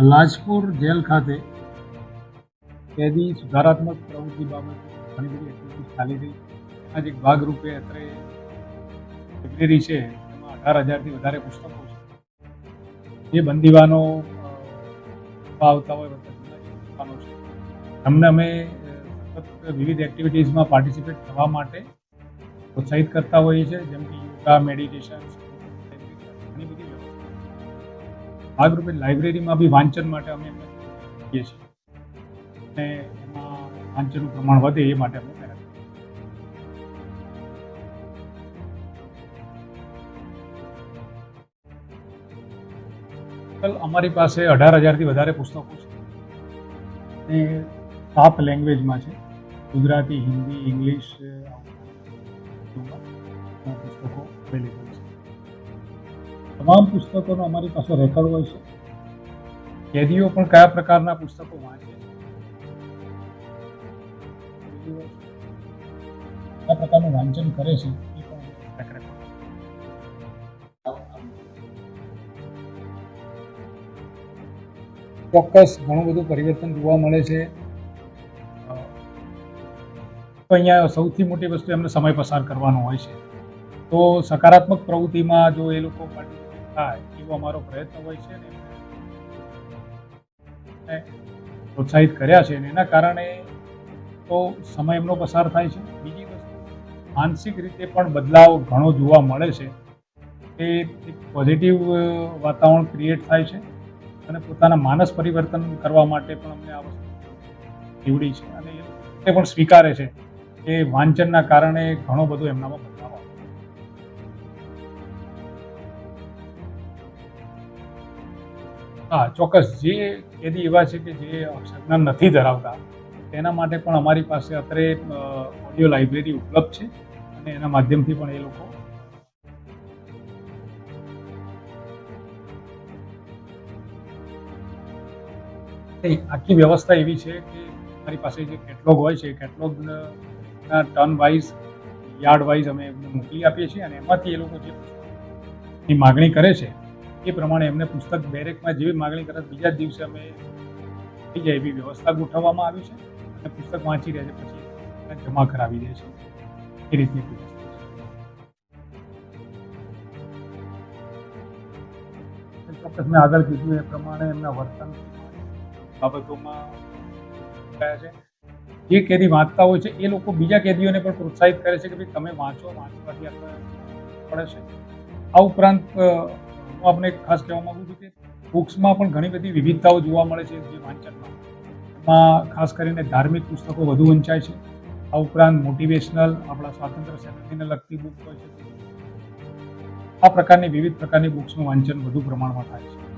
Lajpur jail ખાતે કેદી સુધારાત્મક પ્રવૃત્તિ બાબતે ઘણી બધી એક્ટિવિટી ચાલી રહી. છે એના જ એક ભાગરૂપે અત્રે લાઇબ્રેરી છે. એમાં અઢાર હજારથી વધારે પુસ્તકો છે. જે બંદીવાનો આવતા હોય પુસ્તકાનો છે. અમને અમે સતત વિવિધ એક્ટિવિટીઝમાં પાર્ટિસિપેટ થવા માટે પ્રોત્સાહિત કરતા હોઈએ છીએ. જેમ કે યોગા મેડિટેશન ઘણી બધી વ્યવસ્થા ભાગરૂપે લાઇબ્રેરીમાં બી વાંચન માટે અમે કરીએ છીએ. અને એમાં વાંચનનું પ્રમાણ વધે એ માટે અમે ટોટલ અમારી પાસે અઢાર હજારથી વધારે પુસ્તકો છે. એ સાત લેંગ્વેજમાં છે. ગુજરાતી, હિન્દી, ઇંગ્લિશ પુસ્તકો અવેલેબલ તમામ પુસ્તકોનો અમારી પાસે રેકોર્ડ હોય છે. કેદીઓ પણ કયા પ્રકારના પુસ્તકો વાંચે કયા પ્રકારનું વાંચન કરે છે. ચોક્કસ ઘણું બધું પરિવર્તન જોવા મળે છે. તો અહીંયા સૌથી મોટી વસ્તુ એમને સમય પસાર કરવાનો હોય છે. તો સકારાત્મક પ્રવૃત્તિમાં જો એ લોકો પાર્ટિસિપેટ થાય એવો અમારો પ્રયત્ન હોય છે ને પ્રોત્સાહિત કર્યા છે અને એના કારણે તો સમય એમનો પસાર થાય છે. બીજી વસ્તુ, માનસિક રીતે પણ બદલાવ ઘણો જોવા મળે છે. એ એક પોઝિટિવ વાતાવરણ ક્રિએટ થાય છે અને પોતાના માનસ પરિવર્તન કરવા માટે પણ અમને આ વસ્તુ નીવડી છે અને એ પણ સ્વીકારે છે. એ વાંચનના કારણે ઘણો બધો એમનામાં બદલાવ હા, ચોક્કસ. જે કેદી એવા છે કે જે અક્ષરજ્ઞાન નથી ધરાવતા, તેના માટે પણ અમારી પાસે અત્રે ઓડિયો લાઇબ્રેરી ઉપલબ્ધ છે અને એના માધ્યમથી પણ એ લોકો આખી વ્યવસ્થા એવી છે કે અમારી પાસે જે કેટલોગ હોય છે કેટલોગના ટર્ન વાઇઝ યાર્ડ વાઇઝ અમે એમને મોકલી આપીએ છીએ અને એમાંથી એ લોકો જે માગણી કરે છે એ પ્રમાણે એમને પુસ્તક બેરેકમાં જેવી માગણી કરતા બીજા દિવસે અમે થઈ જાય એવી વ્યવસ્થા ગોઠવવામાં આવી છે અને પુસ્તક વાંચી રહે છે, પછી જમા કરાવી દે છે. એ રીતની વ્યવસ્થા ચોક્કસ મેં આગળ કીધું એ પ્રમાણે એમના વર્તન બાબતોમાં ગયા છે. જે કેદી વાંચતા હોય છે, એ લોકો બીજા કેદીઓને પણ પ્રોત્સાહિત કરે છે કે ભાઈ તમે વાંચો, વાંચવાથી આપણે પડે છે. આ ઉપરાંત હું આપણે ખાસ કહેવા માંગુ છું કે બુક્સમાં પણ ઘણી બધી વિવિધતાઓ જોવા મળે છે જે વાંચનમાં. એમાં ખાસ કરીને ધાર્મિક પુસ્તકો વધુ વંચાય છે. આ ઉપરાંત મોટિવેશનલ આપણા સ્વાતંત્ર્ય સેનાનીને લગતી બુક હોય છે. આ પ્રકારની વિવિધ પ્રકારની બુક્સનું વાંચન વધુ પ્રમાણમાં થાય છે.